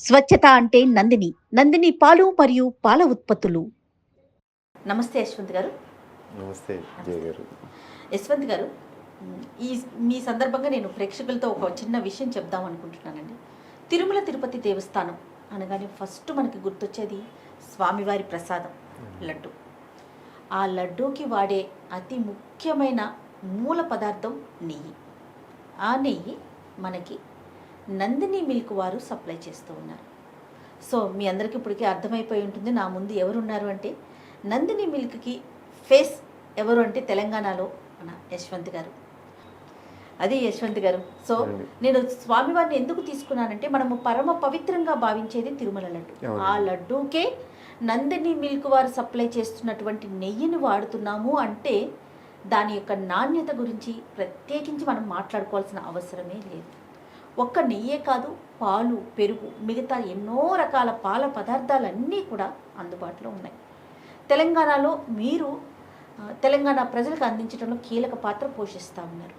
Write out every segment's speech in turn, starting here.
స్వచ్ఛత అంటే నందిని నందిని పాలు మరియు పాల ఉత్పత్తులు. నమస్తే యశ్వంత్ గారు. నమస్తే జయ గారు. యశ్వంత్ గారు ఈ మీ సందర్భంగా నేను ప్రేక్షకులతో ఒక చిన్న విషయం చెప్దాం అనుకుంటున్నానండి. తిరుమల తిరుపతి దేవస్థానం అనగానే ఫస్ట్ మనకి గుర్తొచ్చేది స్వామివారి ప్రసాదం లడ్డు. ఆ లడ్డూకి వాడే అతి ముఖ్యమైన మూల పదార్థం నెయ్యి. ఆ నెయ్యి మనకి నందిని మిల్క్ వారు సప్లై చేస్తూ ఉన్నారు. సో మీ అందరికీ ఇప్పటికీ అర్థమైపోయి ఉంటుంది నా ముందు ఎవరున్నారు అంటే నందిని మిల్క్కి ఫేస్ ఎవరు అంటే తెలంగాణలో మన యశ్వంత్ గారు. అది యశ్వంత్ గారు. సో. నేను స్వామివారిని ఎందుకు తీసుకున్నానంటే మనము పరమ పవిత్రంగా భావించేది తిరుమల లడ్డు. ఆ లడ్డూకే నందిని మిల్క్ వారు సప్లై చేస్తున్నటువంటి నెయ్యిని వాడుతున్నాము అంటే దాని యొక్క నాణ్యత గురించి ప్రత్యేకించి మనం మాట్లాడుకోవాల్సిన అవసరమే లేదు. ఒక్క నెయ్యే కాదు పాలు పెరుగు మిగతా ఎన్నో రకాల పాల పదార్థాలన్నీ కూడా అందుబాటులో ఉన్నాయి. తెలంగాణలో మీరు తెలంగాణ ప్రజలకు అందించడంలో కీలక పాత్ర పోషిస్తూ ఉన్నారు.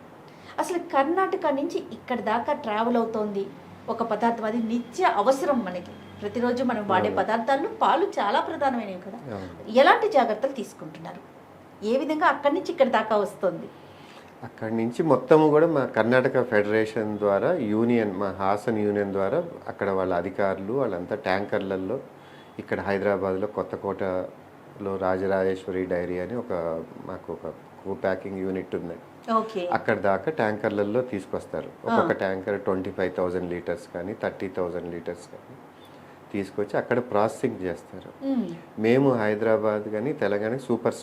అసలు కర్ణాటక నుంచి ఇక్కడ దాకా ట్రావెల్ అవుతోంది. ఒక పదార్థం అది నిత్య అవసరం మనకి. ప్రతిరోజు మనం వాడే. పదార్థాల్లో పాలు చాలా ప్రధానమైనవి కదా. ఎలాంటి జాగ్రత్తలు తీసుకుంటున్నారు? ఏ విధంగా అక్కడి నుంచి ఇక్కడ దాకా వస్తుంది? అక్కడి నుంచి మొత్తము కూడా మా కర్ణాటక ఫెడరేషన్ ద్వారా యూనియన్ మా హాసన్ యూనియన్ ద్వారా అక్కడ వాళ్ళ అధికారులు వాళ్ళంతా ట్యాంకర్లలో ఇక్కడ హైదరాబాద్లో కొత్తకోటలో రాజరాజేశ్వరి డైరీ అని ఒక మాకు ఒక కో ప్యాకింగ్ యూనిట్ ఉంది అక్కడ దాకా ట్యాంకర్లలో తీసుకొస్తారు. ఒక్కొక్క tanker twenty five thousand litres కానీ థర్టీ థౌజండ్ లీటర్స్ కానీ తీసుకొచ్చి అక్కడ ప్రాసెసింగ్ చేస్తారు. మ్మ్. మేము హైదరాబాద్ కానీ తెలంగాణ సూపర్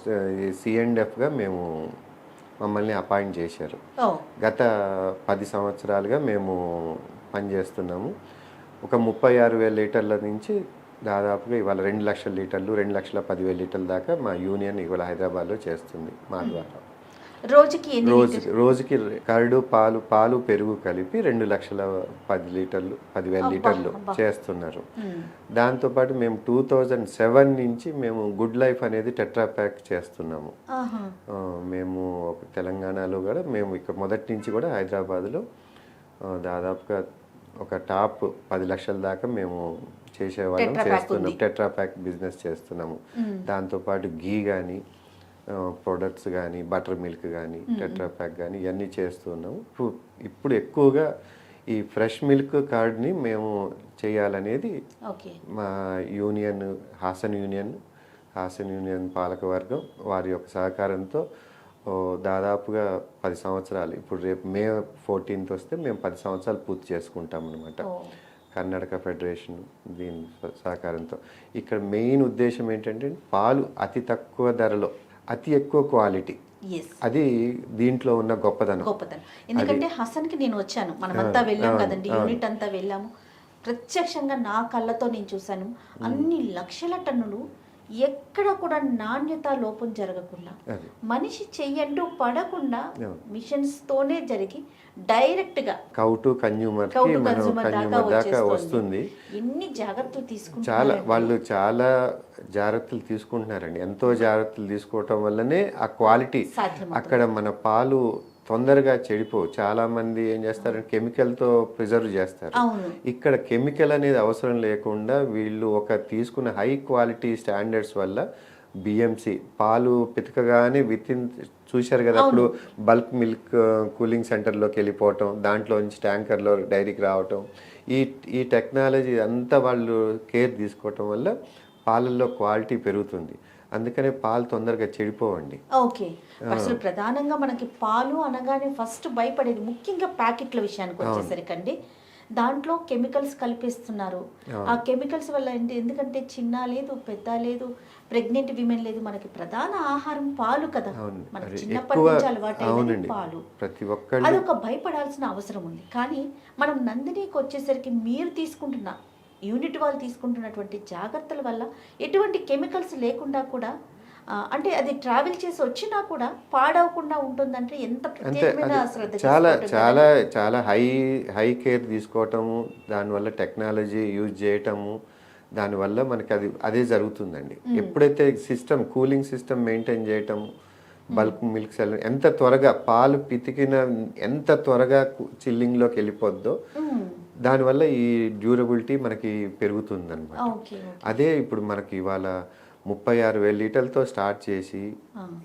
సిఎండ్ఎఫ్గా మేము మమ్మల్ని అపాయింట్ చేశారు. గత పది సంవత్సరాలుగా మేము పనిచేస్తున్నాము ఒక ముప్పై ఆరు వేల లీటర్ల నుంచి దాదాపుగా ఇవాళ రెండు లక్షల లీటర్లు రెండు లక్షల పదివేల లీటర్ల దాకా మా యూనియన్ ఇవాళ హైదరాబాద్లో చేస్తుంది మా ద్వారా. రోజుకి ఎన్ని రోజు లీటర్స్? రోజుకి కరడు పాలు పాలు పెరుగు కలిపి రెండు లక్షల పది లీటర్లు పదివేల లీటర్లు. చేస్తున్నారు. దాంతోపాటు మేము టూ థౌజండ్ సెవెన్ నుంచి మేము గుడ్ లైఫ్ అనేది టెట్రా ప్యాక్ చేస్తున్నాము మేము ఒక తెలంగాణలో కూడా మేము ఇక్కడ మొదటి నుంచి కూడా హైదరాబాద్లో దాదాపుగా ఒక టాప్ పది లక్షల దాకా మేము చేసేవాళ్ళం చేస్తున్నాం. టెట్రా ప్యాక్ బిజినెస్ చేస్తున్నాము. దాంతోపాటు గీ కానీ ప్రొడక్ట్స్ కానీ బటర్ మిల్క్ కానీ టెట్రా ప్యాక్ కానీ ఇవన్నీ చేస్తున్నాము ఇప్పుడు ఇప్పుడు ఎక్కువగా ఈ ఫ్రెష్ మిల్క్ కార్డ్ని మేము చేయాలనేది మా union Hassan union Hassan union పాలకవర్గం వారి యొక్క సహకారంతో దాదాపుగా పది సంవత్సరాలు. ఇప్పుడు రేపు మే ఫోర్టీన్త్ వస్తే మేము పది సంవత్సరాలు పూర్తి చేసుకుంటాం అనమాట. కర్ణాటక ఫెడరేషన్ దీని సహకారంతో. ఇక్కడ మెయిన్ ఉద్దేశం ఏంటంటే పాలు అతి తక్కువ ధరలో అతి ఎక్కువ క్వాలిటీ. అది దీంట్లో ఉన్న గొప్పదనం గొప్పతనం. ఎందుకంటే హసన్కి నేను వచ్చాను. మనమంతా వెళ్ళాం కదండి. యూనిట్ అంతా వెళ్ళాము. ప్రత్యక్షంగా నా కళ్ళతో నేను చూశాను. అన్ని లక్షల టన్నులు ఎక్కడ కూడా నాణ్యత లోపం జరగకుండా మనిషి చెయ్యంటూ పడకుండా. మిషన్స్ తోనే జరిగి డైరెక్ట్గా కౌటు కన్యూమర్ కన్యూమర్ దాకా వస్తుంది. ఎన్ని జాగ్రత్తలు చాలా తీసుకుంటారు వాళ్ళు చాలా జాగ్రత్తలు తీసుకుంటున్నారండి. ఎంతో జాగ్రత్తలు తీసుకోవటం వల్లనే ఆ క్వాలిటీ అక్కడ మన పాలు తొందరగా చెడిపోవు. చాలా మంది ఏం చేస్తారంటే కెమికల్తో ప్రిజర్వ్ చేస్తారు. ఇక్కడ కెమికల్ అనేది అవసరం లేకుండా వీళ్ళు ఒక తీసుకున్న హై క్వాలిటీ స్టాండర్డ్స్ వల్ల బిఎంసి పాలు పితకగానే విత్ ఇన్ చూశారు కదా అప్పుడు బల్క్ మిల్క్ కూలింగ్ సెంటర్లోకి వెళ్ళిపోవటం దాంట్లో నుంచి ట్యాంకర్లో డైరీకి రావటం. ఈ ఈ టెక్నాలజీ అంతా వాళ్ళు కేర్ తీసుకోవటం వల్ల పాలల్లో క్వాలిటీ పెరుగుతుంది. అందుకనే పాలు తొందరగా చెడిపోవండి. ఓకే. అసలు ప్రధానంగా మనకి పాలు అనగానే ఫస్ట్ భయపడేది ముఖ్యంగా ప్యాకెట్ల విషయానికి వచ్చేసరికండి. దాంట్లో కెమికల్స్ కలిపేస్తున్నారు. ఆ. కెమికల్స్ వల్ల ఏంటి? ఎందుకంటే చిన్న లేదు పెద్ద లేదు ప్రెగ్నెంట్ విమెన్ లేదు. మనకి ప్రధాన ఆహారం పాలు కదా. మనకి చిన్నప్పటి నుంచి అలవాటు పాలు. ప్రతి ఒక్కళ్ళు అది ఒక భయపడాల్సిన అవసరం ఉంది. కానీ మనం నందినికి వచ్చేసరికి మీరు తీసుకుంటున్న యూనిట్ వాళ్ళు తీసుకుంటున్నటువంటి జాగ్రత్తల వల్ల ఎటువంటి కెమికల్స్ లేకుండా కూడా అంటే అది ట్రావెల్ చేసి వచ్చినా కూడా పాడవకుండా ఉంటుందంటే ఎంత ప్రత్యేకమైన శ్రద్ధ చాలా చాలా. చాలా హై హై కేర్ తీసుకోవటము దానివల్ల టెక్నాలజీ యూజ్ చేయటము దానివల్ల మనకి అది అదే జరుగుతుందండి. ఎప్పుడైతే సిస్టమ్ కూలింగ్ సిస్టమ్ మెయింటైన్ చేయటం బల్క్ మిల్క్ సెల్ ఎంత త్వరగా పాలు పితికిన ఎంత త్వరగా చిల్లింగ్లోకి వెళ్ళిపోద్దో. దానివల్ల ఈ డ్యూరబిలిటీ మనకి పెరుగుతుంది అనమాట ఓకే ఓకే. అదే ఇప్పుడు మనకి ఇవాళ ముప్పై ఆరు వేల లీటర్లతో స్టార్ట్ చేసి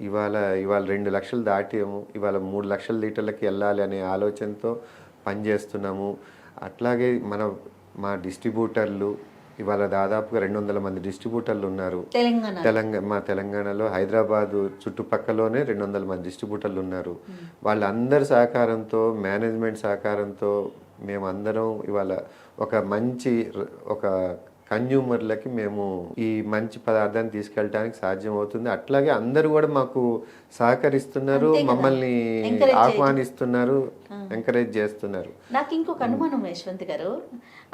ఇవాళ ఇవాళ రెండు లక్షలు దాటాము. ఇవాళ మూడు లక్షల లీటర్లకి వెళ్ళాలి అనే ఆలోచనతో పనిచేస్తున్నాము అట్లాగే మన మా డిస్ట్రిబ్యూటర్లు ఇవాళ దాదాపుగా రెండు వందల మంది డిస్ట్రిబ్యూటర్లు ఉన్నారు. తెలంగాణ. మా తెలంగాణలో హైదరాబాద్ చుట్టుపక్కలోనే రెండు వందల మంది డిస్ట్రిబ్యూటర్లు ఉన్నారు. వాళ్ళందరి సహకారంతో మేనేజ్మెంట్ సహకారంతో మేమందరం ఇవాళ ఒక మంచి ఒక కన్జ్యూమర్లకి మేము ఈ మంచి పదార్థాన్ని తీసుకెళ్ళడానికి సాధ్యం అవుతుంది అట్లాగే అందరూ కూడా మాకు సహకరిస్తున్నారు. మమ్మల్ని. ఆహ్వానిస్తున్నారు ఎంకరేజ్ చేస్తున్నారు. నాకు ఇంకొక అనుమానం యశ్వంత్ గారు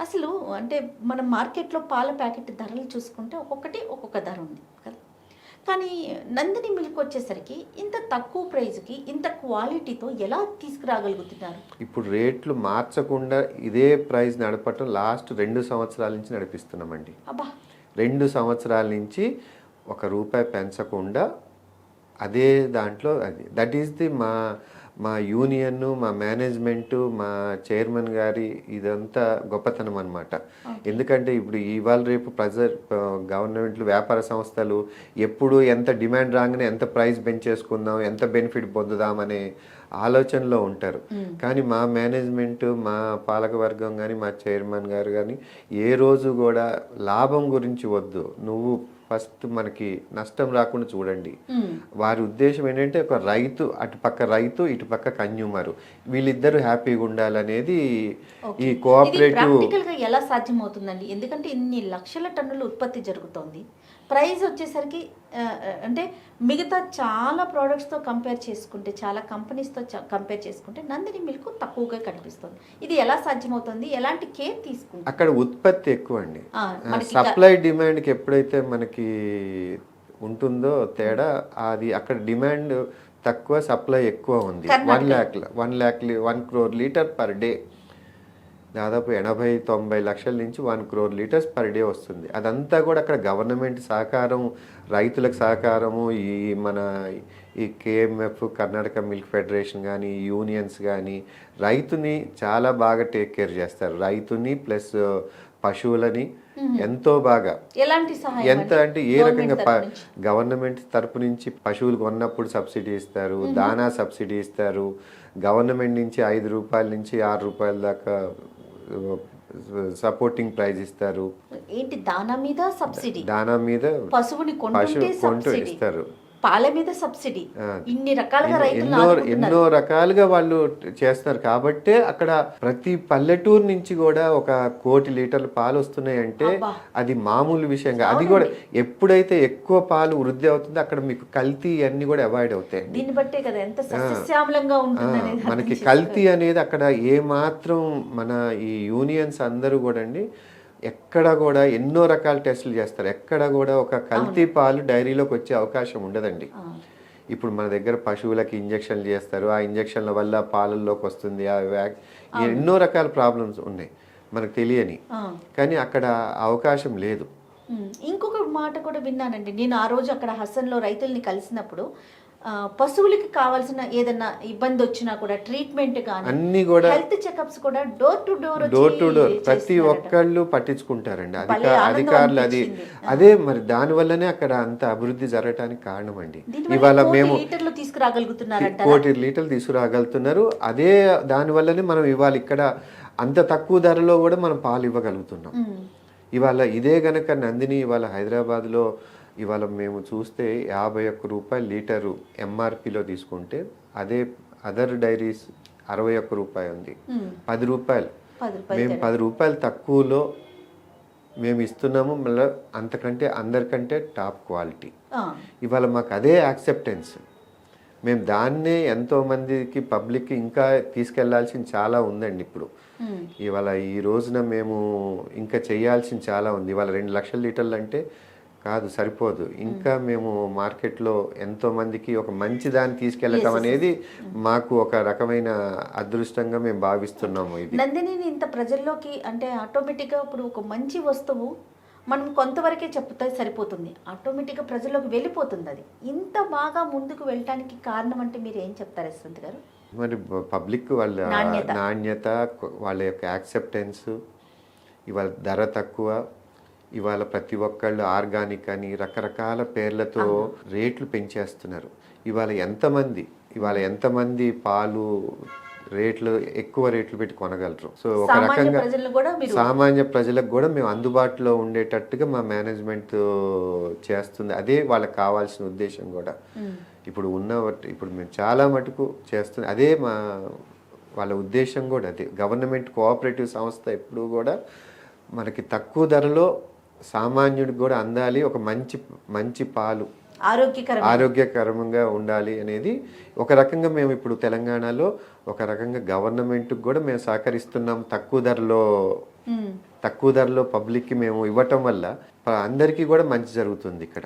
అసలు అంటే మనం మార్కెట్లో పాల ప్యాకెట్ ధరలు చూసుకుంటే ఒక్కొక్కటి ఒక్కొక్క ధర ఉంది కదా. కానీ నందిని మిల్క్ వచ్చేసరికి ఇంత తక్కువ ప్రైస్కి ఇంత క్వాలిటీతో ఎలా తీసుకురాగలుగుతున్నారు? ఇప్పుడు రేట్లు మార్చకుండా ఇదే ప్రైస్ నడపటం లాస్ట్ రెండు సంవత్సరాల నుంచి నడిపిస్తున్నామండి. అబ్బా! రెండు సంవత్సరాల నుంచి ఒక రూపాయి పెంచకుండా అదే దాంట్లో అది. దట్ ఈస్ ది మా మా యూనియన్ మా మేనేజ్మెంట్ మా చైర్మన్ గారి ఇదంతా గొప్పతనం అనమాట ఎందుకంటే ఇప్పుడు ఇవాళ రేపు ప్రజర్ గవర్నమెంట్లు వ్యాపార సంస్థలు ఎప్పుడు ఎంత డిమాండ్ రాగానే ఎంత ప్రైస్ పెంచేసుకుందాం ఎంత బెనిఫిట్ పొందుదామనే ఆలోచనలో ఉంటారు. కానీ మా మేనేజ్మెంట్ మా పాలక వర్గం కానీ మా చైర్మన్ గారు కానీ ఏ రోజు కూడా లాభం గురించి వద్దు. నువ్వు ఫస్ట్ మనకి నష్టం రాకుండా చూడండి. వారి ఉద్దేశం ఏంటంటే ఒక రైతు అటుపక్క రైతు ఇటుపక్క కన్యూమర్ వీళ్ళిద్దరూ హ్యాపీగా ఉండాలనేది ఈ కోఆపరేటివ్ ఎలా సాధ్యమవుతుందండి? ఎందుకంటే ఇన్ని లక్షల టన్నుల ఉత్పత్తి జరుగుతోంది. ప్రైస్ వచ్చేసరికి అంటే మిగతా చాలా ప్రోడక్ట్స్తో కంపేర్ చేసుకుంటే చాలా కంపెనీస్తో కంపేర్ చేసుకుంటే నందిని మిల్క్ తక్కువగా కనిపిస్తుంది. ఇది ఎలా సాధ్యమవుతుంది? ఎలాంటి కేర్ తీసుకుంటుంది? అక్కడ ఉత్పత్తి ఎక్కువ అండి సప్లై డిమాండ్కి ఎప్పుడైతే మనకి ఉంటుందో తేడా అది అక్కడ డిమాండ్ తక్కువ సప్లై ఎక్కువ ఉంది. One. Lakh one lakh one crore litre per day దాదాపు ఎనభై తొంభై లక్షల నుంచి one crore litres per day వస్తుంది. అదంతా కూడా అక్కడ గవర్నమెంట్ సహకారం రైతులకు సహకారము ఈ మన ఈ కేఎంఎఫ్ కర్ణాటక మిల్క్ ఫెడరేషన్ కానీ యూనియన్స్ కానీ రైతుని చాలా బాగా టేక్ కేర్ చేస్తారు. రైతుని ప్లస్ పశువులని ఎంతో బాగా ఎలాంటి ఎంత అంటే ఏ రకంగా? గవర్నమెంట్ తరపు నుంచి? పశువులు కొన్నప్పుడు సబ్సిడీ ఇస్తారు దానా సబ్సిడీ ఇస్తారు. గవర్నమెంట్ నుంచి ఐదు రూపాయల నుంచి ఆరు రూపాయల దాకా సపోర్టింగ్ ప్రైజ్ ఇస్తారు. ఏంటి దానా మీద సబ్సిడీ దానా మీద పశువుని కొంటూ ఇస్తారు. పాల మీద సబ్సిడీ. ఇన్ని రకాలుగా ఎన్నో- రైతులు ఎన్నో ఎన్నో రకాలుగా వాళ్ళు చేస్తున్నారు. కాబట్టే అక్కడ ప్రతి పల్లెటూరు నుంచి కూడా ఒక కోటి లీటర్ల పాలు వస్తున్నాయంటే అబ్బా. అది మామూలు విషయంగా అది కూడా ఎప్పుడైతే ఎక్కువ పాలు వృద్ధి అవుతుందో అక్కడ మీకు కల్తీ అన్ని కూడా అవాయిడ్ అవుతాయి దీన్ని బట్టే కదా ఎంత సస్యశ్యామలంగా ఉంటుంది మనకి. కల్తీ అనేది అక్కడ ఏ మాత్రం మన ఈ యూనియన్స్ అందరూ కూడా అండి ఎక్కడ కూడా ఎన్నో రకాల టెస్టులు చేస్తారు. ఎక్కడ కూడా ఒక కల్తీ పాలు డైరీలోకి వచ్చే అవకాశం ఉండదండి. ఇప్పుడు మన దగ్గర పశువులకి ఇంజక్షన్లు చేస్తారు. ఆ ఇంజక్షన్ల వల్ల పాలల్లోకి వస్తుంది. ఆ వ్యాక్ ఎన్నో రకాల ప్రాబ్లమ్స్ ఉన్నాయి. మనకు తెలియని. కానీ అక్కడ అవకాశం లేదు. ఇంకొక మాట కూడా విన్నానండి. నేను ఆ రోజు అక్కడ హసన్లో రైతుల్ని కలిసినప్పుడు పశువులకి కావాల్సిన ఏదన్నా ఇబ్బంది వచ్చినా కూడా ట్రీట్మెంట్ కానీ అన్ని కూడా హెల్త్ చెకప్స్ కూడా door to door door to door ప్రతి ఒక్కళ్ళు పట్టించుకుంటారండి. భలే అధిక ఆనందం అధికారులు అది. అదే మరి దాని వల్లనే అక్కడ అంత అభివృద్ధి జరగటానికి కారణం అండి ఇవాళ మేము లీటర్లు తీసుకురాగలుగుతున్నారంట కోటి లీటర్లు తీసుకురాగలుగుతున్నారు. అదే దాని వల్లనే మనం ఇవాళ ఇక్కడ అంత తక్కువ ధరలో కూడా మనం పాలు ఇవ్వగలుగుతున్నాం. ఇవాళ ఇదే గనక నందిని ఇవాళ హైదరాబాద్లో ఇవాళ మేము చూస్తే యాభై ఒక్క రూపాయలు లీటరు ఎంఆర్పిలో తీసుకుంటే అదే అదర్ డైరీస్ అరవై ఒక్క రూపాయి ఉంది. పది రూపాయలు. మేము పది రూపాయలు తక్కువలో మేము ఇస్తున్నాము మళ్ళీ అంతకంటే అందరికంటే టాప్ క్వాలిటీ ఇవాళ మాకు అదే యాక్సెప్టెన్స్ మేము దాన్నే ఎంతో మందికి పబ్లిక్కి ఇంకా తీసుకెళ్ళాల్సింది చాలా ఉందండి ఇప్పుడు. ఇవాళ ఈ రోజున మేము ఇంకా చేయాల్సింది చాలా ఉంది. ఇవాళ రెండు లక్షల లీటర్లు అంటే కాదు సరిపోదు. ఇంకా మేము మార్కెట్లో ఎంతో మందికి ఒక మంచి దాన్ని తీసుకెళ్ళటం అనేది మాకు ఒక రకమైన అదృష్టంగా మేము భావిస్తున్నాము ఇది. నందినిని ఇంత ప్రజల్లోకి అంటే ఆటోమేటిక్గా ఇప్పుడు ఒక మంచి వస్తువు మనం కొంతవరకే చెప్తే సరిపోతుంది. ఆటోమేటిక్గా ప్రజల్లోకి వెళ్ళిపోతుంది అది. ఇంత బాగా ముందుకు వెళ్ళటానికి కారణం అంటే మీరు ఏం చెప్తారు యశ్వంత్ గారు? మరి పబ్లిక్ వాళ్ళ. నాణ్యత వాళ్ళ యొక్క యాక్సెప్టెన్స్ ఇవాళ ధర తక్కువ ఇవాళ ప్రతి ఒక్కళ్ళు ఆర్గానిక్ అని రకరకాల పేర్లతో రేట్లు పెంచేస్తున్నారు. ఇవాళ ఎంతమంది ఇవాళ ఎంతమంది పాలు రేట్లు ఎక్కువ రేట్లు పెట్టి కొనగలరు? సో ఒక రకంగా సామాన్య ప్రజలకు కూడా మేము అందుబాటులో ఉండేటట్టుగా మా మేనేజ్మెంట్ చేస్తుంది. అదే వాళ్ళకి కావాల్సిన ఉద్దేశం కూడా. ఇప్పుడు ఉన్న ఇప్పుడు మేము చాలా మటుకు చేస్తుంది అదే మా వాళ్ళ ఉద్దేశం కూడా అదే. గవర్నమెంట్ కోఆపరేటివ్ సంస్థ ఎప్పుడూ కూడా మనకి తక్కువ ధరలో సామాన్యుడికి కూడా అందాలి ఒక మంచి మంచి పాలు. ఆరోగ్యకర ఆరోగ్యకరంగా ఉండాలి అనేది ఒక రకంగా మేము ఇప్పుడు తెలంగాణలో ఒక రకంగా గవర్నమెంట్కి కూడా మేము సహకరిస్తున్నాం తక్కువ ధరలో. తక్కువ ధరలో పబ్లిక్కి మేము ఇవ్వటం వల్ల అందరికీ కూడా మంచి జరుగుతుంది ఇక్కడ.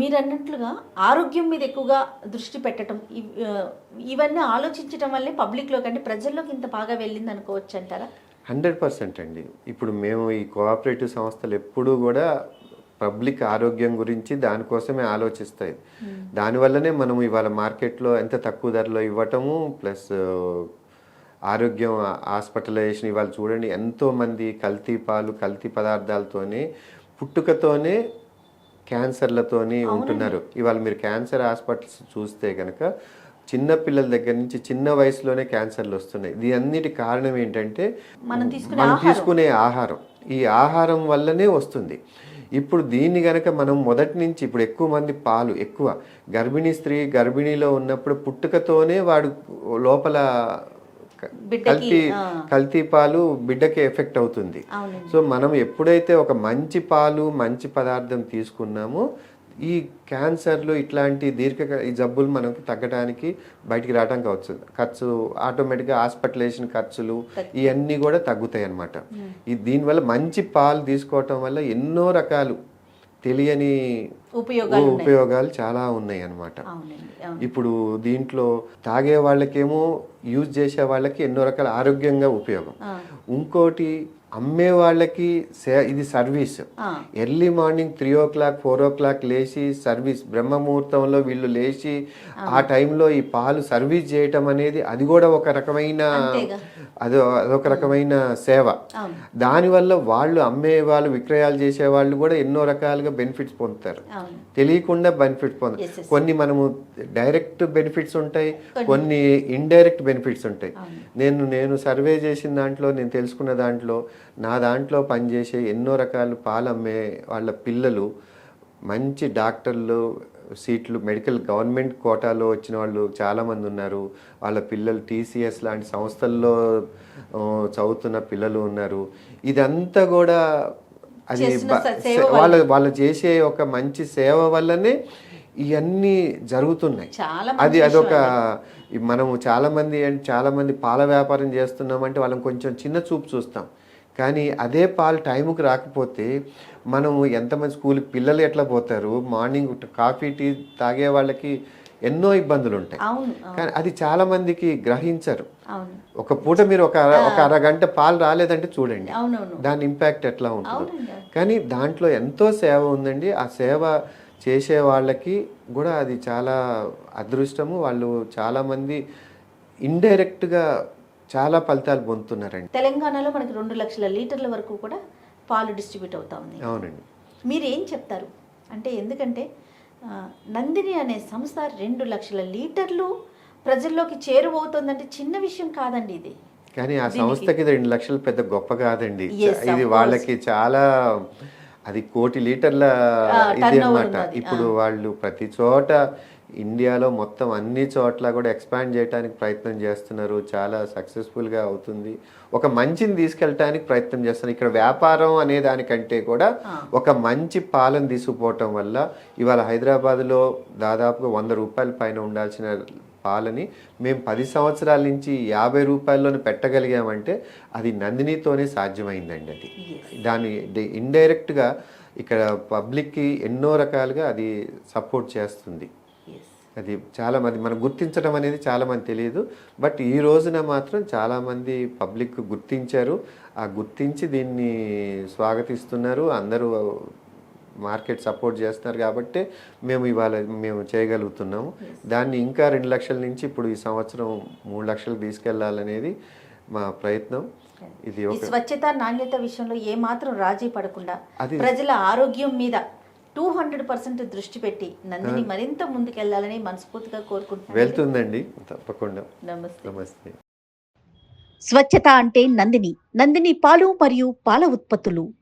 మీరు అన్నట్లుగా ఆరోగ్యం మీద ఎక్కువగా దృష్టి పెట్టడం ఇవన్నీ ఆలోచించడం వల్లే పబ్లిక్లో కంటే ప్రజల్లోకి ఇంత బాగా వెళ్ళింది అనుకోవచ్చు అంటారా హండ్రెడ్ పర్సెంట్ అండి. ఇప్పుడు మేము ఈ కోఆపరేటివ్ సంస్థలు ఎప్పుడూ కూడా పబ్లిక్ ఆరోగ్యం గురించి దానికోసమే ఆలోచిస్తాయి. దానివల్లనే మనం ఇవాళ మార్కెట్లో ఎంత తక్కువ ధరలో ఇవ్వటము ప్లస్ ఆరోగ్యం హాస్పిటలైజేషన్ ఇవాళ చూడండి ఎంతో మంది కల్తీ పాలు కల్తీ పదార్థాలతోనే పుట్టుకతోనే క్యాన్సర్లతోని ఉంటున్నారు. ఇవాళ మీరు క్యాన్సర్ హాస్పిటల్స్ చూస్తే కనుక చిన్న పిల్లల దగ్గర నుంచి చిన్న వయసులోనే క్యాన్సర్లు వస్తున్నాయి. దీని అన్నిటి కారణం ఏంటంటే మనం తీసుకునే మనం ఆహారం. తీసుకునే ఆహారం. ఈ ఆహారం వల్లనే వస్తుంది. ఇప్పుడు దీన్ని గనక మనం మొదటి నుంచి ఇప్పుడు ఎక్కువ మంది పాలు ఎక్కువ గర్భిణీ స్త్రీ గర్భిణీలో ఉన్నప్పుడు పుట్టుకతోనే వాడు లోపల కల్తీ. కల్తీ పాలు బిడ్డకి ఎఫెక్ట్ అవుతుంది. సో మనం ఎప్పుడైతే ఒక మంచి పాలు మంచి పదార్థం తీసుకున్నామో ఈ క్యాన్సర్లు ఇట్లాంటి దీర్ఘ ఈ జబ్బులు మనకు తగ్గడానికి బయటికి రావడానికి అవుతుంది ఖర్చు ఆటోమేటిక్గా హాస్పిటలైజేషన్ ఖర్చులు ఇవన్నీ కూడా తగ్గుతాయి అన్నమాట. ఈ దీనివల్ల మంచి పాలు తీసుకోవటం వల్ల ఎన్నో రకాలు తెలియని ఉపయోగాలు ఉపయోగాలు చాలా ఉన్నాయి అన్నమాట. ఇప్పుడు దీంట్లో తాగే వాళ్ళకేమో యూజ్ చేసే వాళ్ళకి ఎన్నో రకాల ఆరోగ్యంగా ఉపయోగం. ఇంకోటి అమ్మే వాళ్ళకి సే- ఇది service. Early morning three o'clock four o'clock లేచి సర్వీస్ బ్రహ్మ ముహూర్తంలో వీళ్ళు లేచి ఆ టైంలో ఈ పాలు సర్వీస్ చేయటం అనేది అది కూడా ఒక రకమైన. అది అదొక రకమైన సేవ దానివల్ల వాళ్ళు అమ్మే వాళ్ళు విక్రయాలు చేసే వాళ్ళు కూడా ఎన్నో రకాలుగా బెనిఫిట్స్ పొందుతారు తెలియకుండా బెనిఫిట్స్ పొందుతారు. కొన్ని మనము డైరెక్ట్ బెనిఫిట్స్ ఉంటాయి కొన్ని ఇండైరెక్ట్ బెనిఫిట్స్ ఉంటాయి. నేను నేను సర్వే చేసిన దాంట్లో నేను తెలుసుకున్న దాంట్లో నా దాంట్లో పనిచేసే ఎన్నో రకాల పాలు అమ్మే వాళ్ళ పిల్లలు మంచి డాక్టర్లు సీట్లు మెడికల్ గవర్నమెంట్ కోటాలో వచ్చిన వాళ్ళు చాలామంది ఉన్నారు. వాళ్ళ పిల్లలు టీసీఎస్ లాంటి సంస్థల్లో చదువుతున్న పిల్లలు ఉన్నారు. ఇదంతా కూడా అది వాళ్ళ వాళ్ళు చేసే ఒక మంచి సేవ వల్లనే ఇవన్నీ జరుగుతున్నాయి. అది అదొక మనము చాలా మంది ఏంటి చాలా మంది పాల వ్యాపారం చేస్తున్నామంటే వాళ్ళని కొంచెం చిన్న చూపు చూస్తాం. కానీ అదే పాలు టైంకి రాకపోతే మనము ఎంతమంది స్కూల్కి పిల్లలు ఎట్లా పోతారు? మార్నింగ్ కాఫీ టీ తాగే వాళ్ళకి ఎన్నో ఇబ్బందులు ఉంటాయి కానీ అది చాలా మందికి గ్రహించరు. ఒక పూట మీరు ఒక అర- ఒక అరగంట పాలు రాలేదంటే చూడండి. దాని ఇంపాక్ట్ ఎట్లా ఉంటుంది. కానీ దాంట్లో ఎంతో సేవ ఉందండి. ఆ సేవ చేసే వాళ్ళకి కూడా అది చాలా అదృష్టము. వాళ్ళు చాలామంది ఇండైరెక్ట్గా చాలా ఫలితాలు పొందుతున్నారండి. తెలంగాణలో మనకి రెండు లక్షల లీటర్ల వరకు కూడా పాలు డిస్ట్రిబ్యూట్ అవుతా ఉంది. అవునండి. మీరు ఏం చెప్తారు? అంటే ఎందుకంటే నందిని అనే సంస్థ రెండు లక్షల లీటర్లు ప్రజల్లోకి చేరువవుతుందంటే చిన్న విషయం కాదండి ఇది. కానీ ఆ సంస్థకి రెండు లక్షలు పెద్ద గొప్ప కాదండి. ఇది. వాళ్ళకి చాలా అది కోటి లీటర్ల ఇది ఉన్నది. ఇప్పుడు వాళ్ళు ప్రతి చోట ఇండియాలో మొత్తం అన్ని చోట్ల కూడా ఎక్స్పాండ్ చేయడానికి ప్రయత్నం చేస్తున్నారు. చాలా సక్సెస్ఫుల్గా అవుతుంది. ఒక మంచిని తీసుకెళ్ళటానికి ప్రయత్నం చేస్తున్నారు. ఇక్కడ వ్యాపారం అనే దానికంటే కూడా ఒక మంచి పాలన తీసుకుపోవటం వల్ల ఇవాళ హైదరాబాద్లో దాదాపుగా వంద రూపాయల పైన ఉండాల్సిన పాలని మేము పది సంవత్సరాల నుంచి యాభై రూపాయల్లోనే పెట్టగలిగామంటే అది నందినితోనే సాధ్యమైందండి అది. దాని ఇండైరెక్ట్గా ఇక్కడ పబ్లిక్కి ఎన్నో రకాలుగా అది సపోర్ట్ చేస్తుంది. అది చాలా మంది మనం గుర్తించడం అనేది చాలా మంది తెలియదు. బట్ ఈ రోజున మాత్రం చాలా మంది పబ్లిక్ గుర్తించారు. ఆ గుర్తించి దీన్ని స్వాగతిస్తున్నారు. అందరూ మార్కెట్ సపోర్ట్ చేస్తున్నారు కాబట్టి మేము ఇవాళ మేము చేయగలుగుతున్నాము. దాన్ని ఇంకా రెండు లక్షల నుంచి ఇప్పుడు ఈ సంవత్సరం మూడు లక్షలకు తీసుకెళ్ళాలనేది మా ప్రయత్నం. ఇది స్వచ్ఛత నాణ్యత విషయంలో ఏ మాత్రం రాజీ పడకుండా అది- ప్రజల ఆరోగ్యం మీద టూ హండ్రెడ్ పర్సెంట్ దృష్టి పెట్టి నందిని మరింత ముందుకెళ్ళాలని మనస్ఫూర్తిగా కోరుకుంటున్నాను. వెళ్తుందండి. తప్పకుండా. నమస్తే. నమస్తే. స్వచ్ఛత అంటే నందిని. నందిని పాలు మరియు పాల ఉత్పత్తులు.